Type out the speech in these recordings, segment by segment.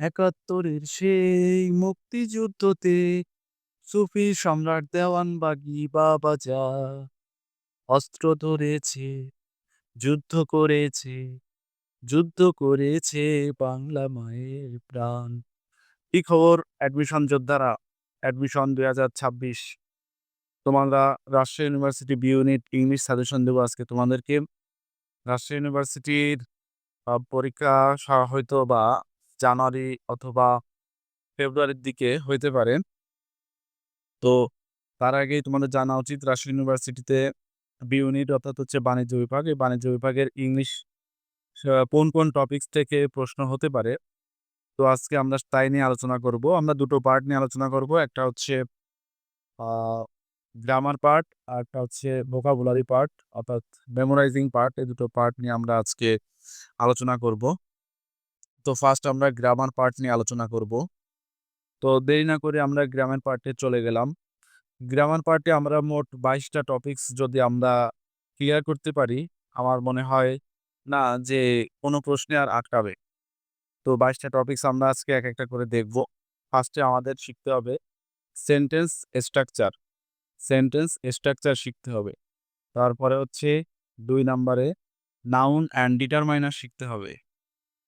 একাত্তরের সেই মুক্তিযুদ্ধতে সুফি সম্রাট দেওয়ানবাগি বাবাজা অস্ত্র ধরেছে, যুদ্ধ করেছে যুদ্ধ করেছে বাংলা মায়ের প্রাণ। কি খবর? অ্যাডমিশন যোদ্ধারা অ্যাডমিশন দুই হাজার ছাব্বিশ। তোমরা Rajshahi university B unit English suggestion দেবো আজকে তোমাদেরকে। রাজশাহী ইউনিভার্সিটির পরীক্ষা হয়তো বা জানুয়ারি অথবা ফেব্রুয়ারির দিকে হইতে পারে। তো তার আগেই তোমাদের জানা উচিত রাজশাহী ইউনিভার্সিটিতে বি ইউনিট অর্থাৎ হচ্ছে বাণিজ্য বিভাগ। এই বাণিজ্য বিভাগের ইংলিশ কোন কোন টপিকস থেকে প্রশ্ন হতে পারে? তো আজকে আমরা তাই নিয়ে আলোচনা করব। আমরা দুটো পার্ট নিয়ে আলোচনা করব। একটা হচ্ছে গ্রামার পার্ট আর একটা হচ্ছে ভোকাবুলারি পার্ট অর্থাৎ মেমোরাইজিং পার্ট এই দুটো পার্ট নিয়ে আমরা আজকে আলোচনা করব। তো ফার্স্ট আমরা গ্রামার পার্ট নিয়ে আলোচনা করব। তো দেরি না করে আমরা গ্রামার পার্টে চলে গেলাম। গ্রামার পার্টে আমরা মোট বাইশটা টপিকস যদি আমরা ক্লিয়ার করতে পারি, আমার মনে হয় না যে কোনো প্রশ্নে আর আটকাবে। তো বাইশটা টপিকস আমরা আজকে এক একটা করে দেখব। ফার্স্টে আমাদের শিখতে হবে সেন্টেন্স স্ট্রাকচার সেন্টেন্স স্ট্রাকচার শিখতে হবে। তারপরে হচ্ছে দুই নম্বরে নাউন অ্যান্ড ডিটারমাইনার শিখতে হবে।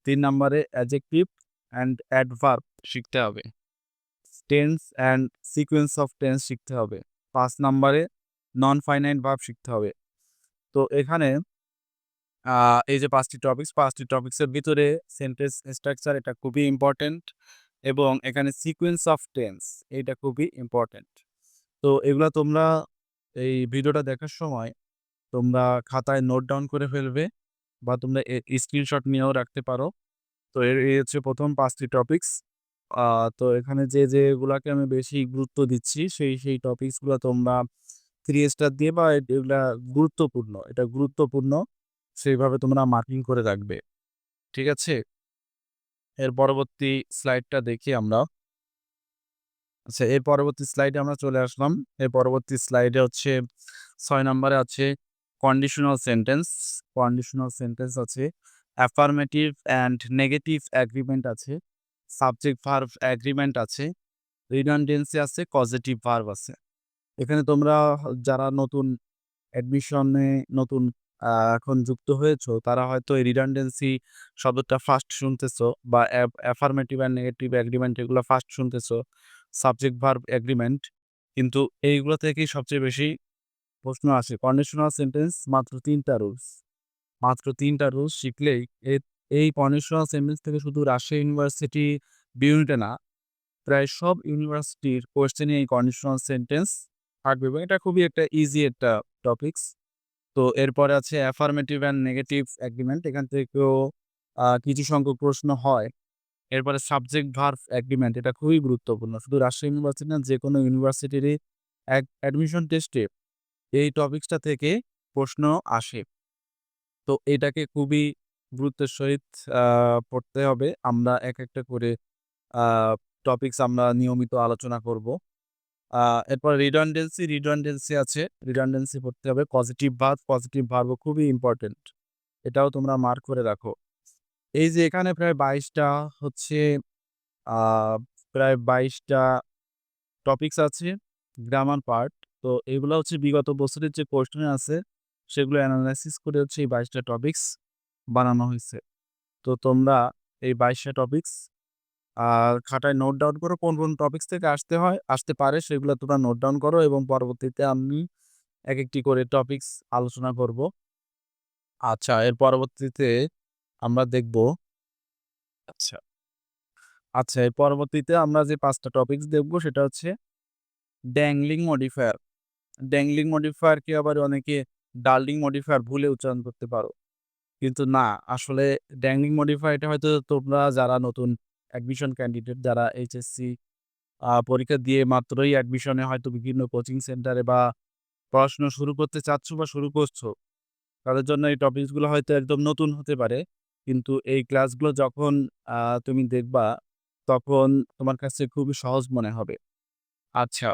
তিন নম্বরে অ্যাজেক্টিভ অ্যান্ড অ্যাডভার্ব শিখতে হবে। Tense and sequence of tense শিখতে হবে। পাঁচ নম্বরে নন ফাইনাইট ভার্ব শিখতে হবে। তো এখানে এই যে পাঁচটি টপিক্স পাঁচটি টপিক্সের ভিতরে সেন্টেন্স স্ট্রাকচার এটা খুবই ইম্পর্টেন্ট এবং এখানে সিকোয়েন্স অফ টেন্স এটা খুবই ইম্পর্টেন্ট তো এগুলো তোমরা এই ভিডিওটা দেখার সময় তোমরা খাতায় নোট ডাউন করে ফেলবে। বা তোমরা স্ক্রিনশট নিয়েও রাখতে পারো। তো এর, এই হচ্ছে প্রথম পাঁচটি টপিকস তো এখানে যে যেগুলাকে আমি বেশি গুরুত্ব দিচ্ছি, সেই সেই টপিকসগুলো তোমরা থ্রি স্টার দিয়ে বা এগুলা গুরুত্বপূর্ণ, এটা গুরুত্বপূর্ণ, সেইভাবে তোমরা মার্কিং করে রাখবে। ঠিক আছে? এর পরবর্তী স্লাইডটা দেখি আমরা। আচ্ছা এর পরবর্তী স্লাইডে আমরা চলে আসলাম। এর পরবর্তী স্লাইডে হচ্ছে, ছয় নম্বরে আছে কন্ডিশনাল সেন্টেন্স কন্ডিশনাল সেন্টেন্স আছে অ্যাফার্মেটিভ অ্যান্ড নেগেটিভ অ্যাগ্রিমেন্ট আছে সাবজেক্ট ভার্ভ অ্যাগ্রিমেন্ট আছে রিডান্ডেন্সি আছে পজিটিভ ভার্ভ আছে। এখানে তোমরা যারা নতুন অ্যাডমিশনে নতুন এখন যুক্ত হয়েছো, তারা হয়তো এই রিডান্ডেন্সি শব্দটা ফার্স্ট শুনতেছো বা অ্যাফার্মেটিভ অ্যান্ড নেগেটিভ অ্যাগ্রিমেন্ট এগুলো ফার্স্ট শুনতেছো সাবজেক্ট ভার্ব এগ্রিমেন্ট কিন্তু এইগুলো থেকেই সবচেয়ে বেশি প্রশ্ন আসে কন্ডিশনাল সেন্টেন্স মাত্র তিনটা রুলস মাত্র তিনটা রুলস শিখলেই এই কন্ডিশনাল সেন্টেন্স থেকে শুধু রাজশাহী ইউনিভার্সিটি বিউনিটে না, প্রায় সব ইউনিভার্সিটির কোয়েশ্চেনে এই কন্ডিশনাল সেন্টেন্স থাকবে এবং এটা খুবই একটা ইজি একটা টপিকস তো এরপরে আছে অ্যাফার্মেটিভ অ্যান্ড নেগেটিভ অ্যাগ্রিমেন্ট এখান থেকেও কিছু সংখ্যক প্রশ্ন হয়। এরপরে সাবজেক্ট ভার্ভ অ্যাগ্রিমেন্ট এটা খুবই গুরুত্বপূর্ণ। শুধু রাজশাহী ইউনিভার্সিটি না যে কোনো ইউনিভার্সিটিরই অ্যাডমিশন টেস্টে এই টপিকসটা থেকে প্রশ্ন আসে। তো এটাকে খুবই গুরুত্বের সহিত পড়তে হবে। আমরা এক একটা করে টপিকস আমরা নিয়মিত আলোচনা করব। এরপর রিডান্ডেন্সি রিডান্ডেন্সি আছে। রিডান্ডেন্সি পড়তে হবে। পজিটিভ ভার্ব পজিটিভ ভার্বও খুবই ইম্পর্টেন্ট এটাও তোমরা মার্ক করে রাখো। এই যে এখানে প্রায় বাইশটা হচ্ছে প্রায় বাইশটা টপিকস আছে গ্রামার পার্ট তো এগুলো হচ্ছে বিগত বছরের যে কোশ্চেন আছে, সেগুলো অ্যানালাইসিস করে হচ্ছে এই বাইশটা টপিকস বানানো হয়েছে। তো তোমরা এই বাইশটা টপিকস আর খাতায় নোট ডাউন করো, কোন কোন টপিকস থেকে আসতে হয়, আসতে পারে সেগুলো তোমরা নোট ডাউন করো এবং পরবর্তীতে আমি এক একটি করে টপিকস আলোচনা করব। আচ্ছা এর পরবর্তীতে আমরা দেখব আচ্ছা আচ্ছা এর পরবর্তীতে আমরা যে পাঁচটা টপিক্স দেখব সেটা হচ্ছে ড্যাংলিং মডিফায়ার ড্যাংলিং মডিফায়ারকে আবার অনেকে ডার্লিং মডিফায়ার ভুলে উচ্চারণ করতে পারো। কিন্তু না, আসলে ড্যাংলিং মডিফায়ারটা হয়তো তোমরা যারা নতুন অ্যাডমিশন ক্যান্ডিডেট যারা এইচএসসি পরীক্ষা দিয়ে মাত্রই অ্যাডমিশনে হয়তো বিভিন্ন কোচিং সেন্টারে বা পড়াশোনা শুরু করতে চাচ্ছ বা শুরু করছ, তাদের জন্য এই টপিকসগুলো হয়তো একদম নতুন হতে পারে। কিন্তু এই ক্লাসগুলো যখন তুমি দেখবা, তখন তোমার কাছে খুবই সহজ মনে হবে। আচ্ছা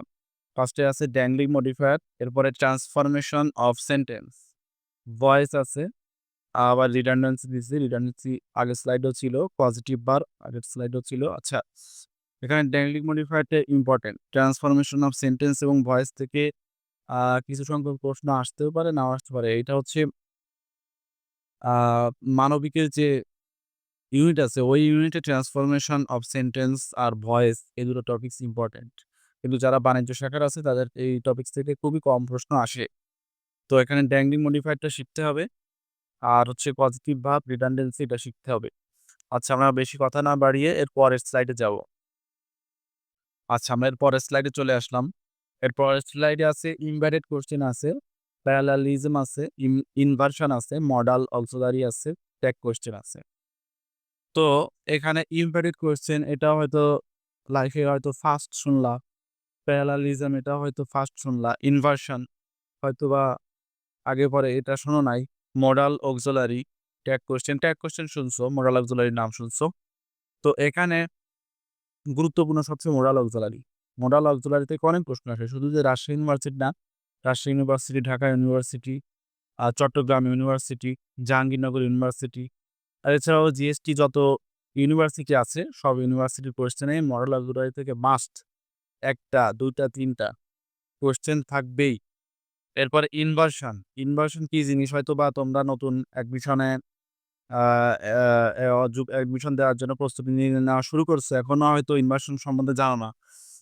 ফার্স্টে আছে ড্যাংলিং মডিফায়ার এরপরে ট্রান্সফরমেশন অফ সেন্টেন্স ভয়েস আছে, আবার রিডান্ডেন্সি দিছি রিডান্ডেন্সি আগের স্লাইডও ছিল পজিটিভ বার আগের স্লাইডও ছিল। আচ্ছা এখানে ডাইনামিক মডিফায়ারটা ইম্পর্টেন্ট ট্রান্সফরমেশন অফ সেন্টেন্স এবং ভয়েস থেকে কিছু সংখ্যক প্রশ্ন আসতেও পারে, নাও আসতে পারে। এটা হচ্ছে মানবিকের যে ইউনিট আছে, ওই ইউনিটে ট্রান্সফরমেশন অফ সেন্টেন্স আর ভয়েস এই দুটো টপিকস ইম্পর্টেন্ট কিন্তু যারা বাণিজ্য শাখার আছে, তাদের এই টপিকস থেকে খুবই কম প্রশ্ন আসে। তো এখানে ড্যাংলিং মডিফায়ারটা শিখতে হবে। আর হচ্ছে পজিটিভ ভাব রিডান্ডেন্সি এটা শিখতে হবে। আচ্ছা আমরা বেশি কথা না বাড়িয়ে এর পরের স্লাইডে যাব। আচ্ছা আমরা এর পরের স্লাইডে চলে আসলাম। এর পরের স্লাইডে আছে ইমব্যাডেড কোশ্চেন আছে প্যারালালিজম আছে ইনভার্সন আছে মডাল অক্সিলারি আছে ট্যাগ কোশ্চেন আছে। তো এখানে ইমব্যাডেড কোশ্চেন এটা হয়তো লাইফে হয়তো ফার্স্ট শুনলা প্যারালালিজম এটা হয়তো ফার্স্ট শুনলা ইনভার্সন হয়তো বা আগে পরে এটা শোনো নাই modal auxiliary tag question tag question শুনছো মডাল অক্সিলারির নাম শুনছো। তো এখানে গুরুত্বপূর্ণ সবচেয়ে মোডাল অক্সিলারি মোডাল অক্সিলারি থেকে অনেক প্রশ্ন আসে, শুধু যে রাজশাহী ইউনিভার্সিটি না, রাজশাহী ইউনিভার্সিটি ঢাকা ইউনিভার্সিটি আর চট্টগ্রাম ইউনিভার্সিটি জাহাঙ্গীরনগর ইউনিভার্সিটি আর এছাড়াও জিএসটি যত ইউনিভার্সিটি আছে, সব ইউনিভার্সিটির কোশ্চেনে মডেল অক্সিলারি থেকে মাস্ট একটা, দুইটা, তিনটা কোশ্চেন থাকবেই। এরপরে ইনভার্সন ইনভার্সন কি জিনিস হয়তো বা তোমরা নতুন অ্যাডমিশনে অ্যাডমিশন দেওয়ার জন্য প্রস্তুতি নিয়ে নেওয়া শুরু করছে। এখনও হয়তো ইনভার্সন সম্বন্ধে জানো না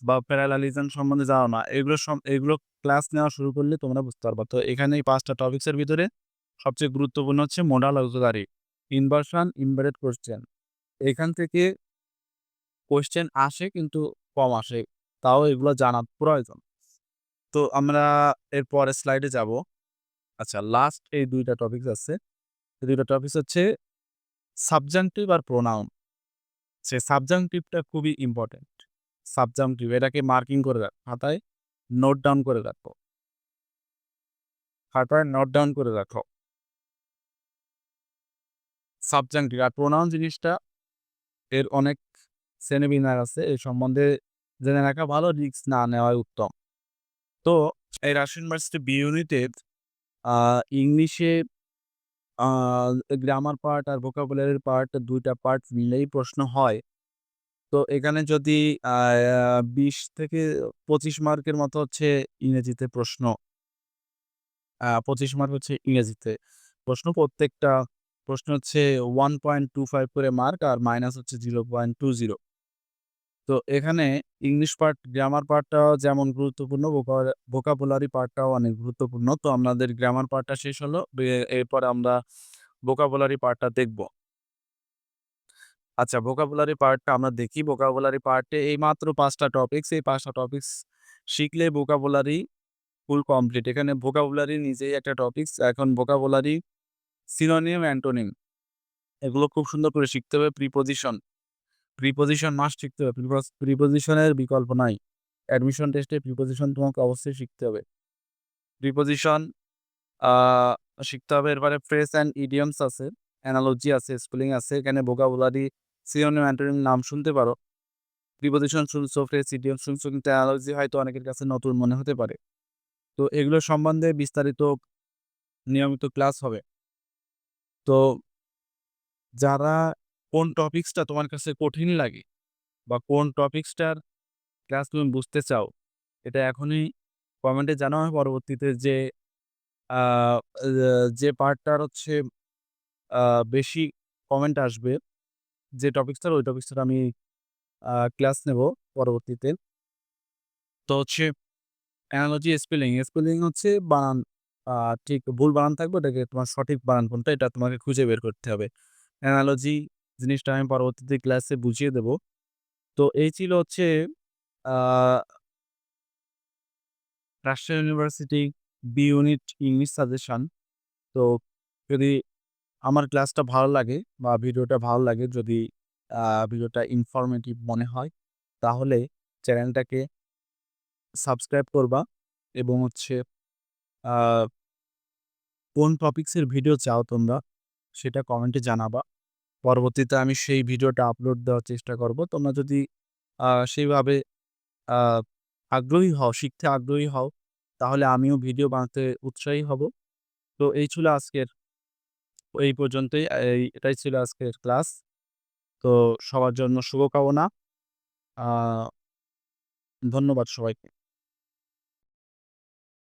বা প্যারালালিজম সম্বন্ধে জানো না। এগুলো এগুলো ক্লাস নেওয়া শুরু করলে তোমরা বুঝতে পারবা। তো এখানে এই পাঁচটা টপিক্সের ভিতরে সবচেয়ে গুরুত্বপূর্ণ হচ্ছে modal auxiliary inversion inverted question এখান থেকে কোশ্চেন আসে কিন্তু কম আসে। তাও এগুলো জানা প্রয়োজন। তো আমরা এর পরের স্লাইডে যাব। আচ্ছা লাস্ট এই দুইটা টপিকস আছে। এই দুইটা টপিকস হচ্ছে সাবজাংটিভ আর প্রোনাউন সে সাবজাংটিভটা খুবই ইম্পর্টেন্ট সাবজাংটিভ এটাকে মার্কিং করে রাখ খাতায় নোট ডাউন করে রাখো। খাতায় নোট ডাউন করে রাখো। সাবজাংটিভ আর প্রোনাউন জিনিসটা এর অনেক শ্রেণীবিন্যাস আছে। এই সম্বন্ধে জেনে রাখা ভালো রিস্ক না নেওয়াই উত্তম। তো এই রাশিয়ান ইউনিভার্সিটি বি ইউনিটেড ইংলিশে গ্রামার পার্ট আর ভোকাবুলারির পার্ট দুইটা পার্ট মিলেই প্রশ্ন হয়। তো এখানে যদি বিশ থেকে পঁচিশ মার্কের মতো হচ্ছে ইংরেজিতে প্রশ্ন পঁচিশ মার্ক হচ্ছে ইংরেজিতে প্রশ্ন, প্রত্যেকটা প্রশ্ন হচ্ছে ওয়ান পয়েন্ট টু ফাইভ করে মার্ক আর মাইনাস হচ্ছে জিরো পয়েন্ট টু জিরো তো এখানে ইংলিশ পার্ট, গ্রামার পার্টটাও যেমন গুরুত্বপূর্ণ ভোকাবুলারি পার্টটাও অনেক গুরুত্বপূর্ণ। তো আমাদের গ্রামার পার্টটা শেষ হলো এরপরে আমরা ভোকাবুলারি পার্টটা দেখব। আচ্ছা ভোকাবুলারি পার্টটা আমরা দেখি। ভোকাবুলারি পার্টে এই মাত্র পাঁচটা টপিকস এই পাঁচটা টপিকস শিখলে ভোকাবুলারি ফুল কমপ্লিট এখানে ভোকাবুলারি নিজেই একটা টপিকস এখন ভোকাবুলারি সিনোনিম অ্যান্টোনিম এগুলো খুব সুন্দর করে শিখতে হবে প্রিপোজিশন প্রিপোজিশন মাস্ট শিখতে হবে প্রিপোজিশনের বিকল্প নাই। অ্যাডমিশন টেস্টে প্রিপোজিশন তোমাকে অবশ্যই শিখতে হবে। প্রিপোজিশন শিখতে হবে, এরপরে ফ্রেস অ্যান্ড ইডিয়মস আছে অ্যানালজি আছে স্পেলিং আছে, এখানে ভোকাবুলারি সিনোনিম অ্যান্টোনিম নাম শুনতে পারো। প্রিপোজিশন শুনছো ফ্রেস ইডিয়ম শুনছো, কিন্তু অ্যানালজি হয়তো অনেকের কাছে নতুন মনে হতে পারে। তো এগুলো সম্বন্ধে বিস্তারিত নিয়মিত ক্লাস হবে। তো যারা কোন টপিক্সটা তোমার কাছে কঠিন লাগে বা কোন টপিক্সটার ক্লাস তুমি বুঝতে চাও, এটা এখনই কমেন্টে জানাও হয় পরবর্তীতে যে যে পার্টটার হচ্ছে বেশি কমেন্ট আসবে, যে টপিক্সটার ওই টপিক্সটার আমি ক্লাস নেব পরবর্তীতে। তো হচ্ছে অ্যানালজি স্পেলিং স্পেলিং হচ্ছে বানান ঠিক ভুল বানান থাকবে, ওটাকে তোমার সঠিক বানান কোনটা এটা তোমাকে খুঁজে বের করতে হবে। অ্যানালজি জিনিসটা আমি পরবর্তীতে ক্লাসে বুঝিয়ে দেব। তো এই ছিল হচ্ছে Rajshahi university B unit English suggestion তো যদি আমার ক্লাসটা ভালো লাগে বা ভিডিওটা ভালো লাগে, যদি ভিডিওটা ইনফরমেটিভ মনে হয়, তাহলে চ্যানেলটাকে সাবস্ক্রাইব করবা এবং হচ্ছে কোন টপিক্সের ভিডিও চাও তোমরা, সেটা কমেন্টে জানাবা। পরবর্তীতে আমি সেই ভিডিওটা আপলোড দেওয়ার চেষ্টা করব। তোমরা যদি সেইভাবে আগ্রহী হও, শিখতে আগ্রহী হও, তাহলে আমিও ভিডিও বানাতে উৎসাহী হব। তো এই ছিল আজকের, এই পর্যন্তই, এই, এটাই ছিল আজকের ক্লাস। তো সবার জন্য শুভকামনা। ধন্যবাদ সবাইকে।